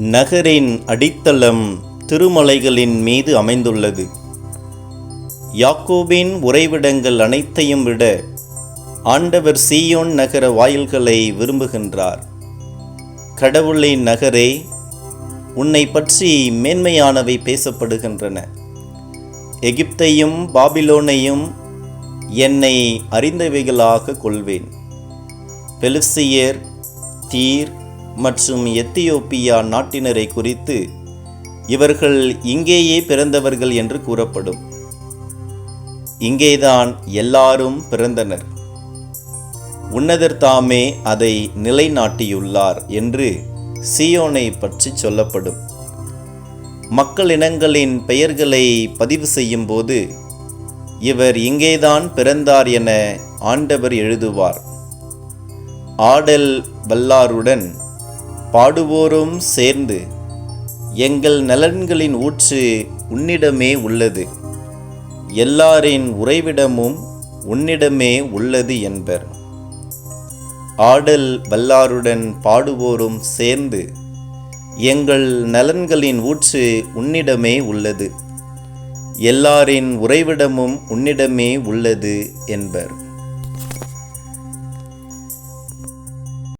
நகரின் அடித்தளம் திருமலைகளின் மீது அமைந்துள்ளது. யாக்கோபின் உறைவிடங்கள் அனைத்தையும் விட ஆண்டவர் சீயோன் நகர வாயில்களை விரும்புகின்றார். கடவுளின் நகரே உன்னை பற்றி மேன்மையானவை பேசப்படுகின்றன. எகிப்தையும் பாபிலோனையும் என்னை அறிந்தவைகளாக கொள்வேன். பெலுசியர் தீர் மற்றும் எத்தியோப்பியா நாட்டினரை குறித்து இவர்கள் இங்கேயே பிறந்தவர்கள் என்று கூறப்படும். இங்கேதான் எல்லாரும் பிறந்தனர். உன்னதர் தாமே அதை நிலைநாட்டியுள்ளார் என்று சியோனை பற்றி சொல்லப்படும். மக்கள் இனங்களின் பெயர்களை பதிவு செய்யும் போது இவர் இங்கேதான் பிறந்தார் என ஆண்டவர் எழுதுவார். ஆடல் வல்லாருடன் பாடுவோரும் சேர்ந்து எங்கள் நலன்களின் ஊற்று உன்னிடமே உள்ளது. எல்லாரின் உறைவிடமும் உன்னிடமே உள்ளது என்பர். ஆடல் வல்லாருடன் பாடுவோரும் சேர்ந்து எங்கள் நலன்களின் ஊற்று உன்னிடமே உள்ளது. எல்லாரின் உறைவிடமும் உன்னிடமே உள்ளது என்பர்.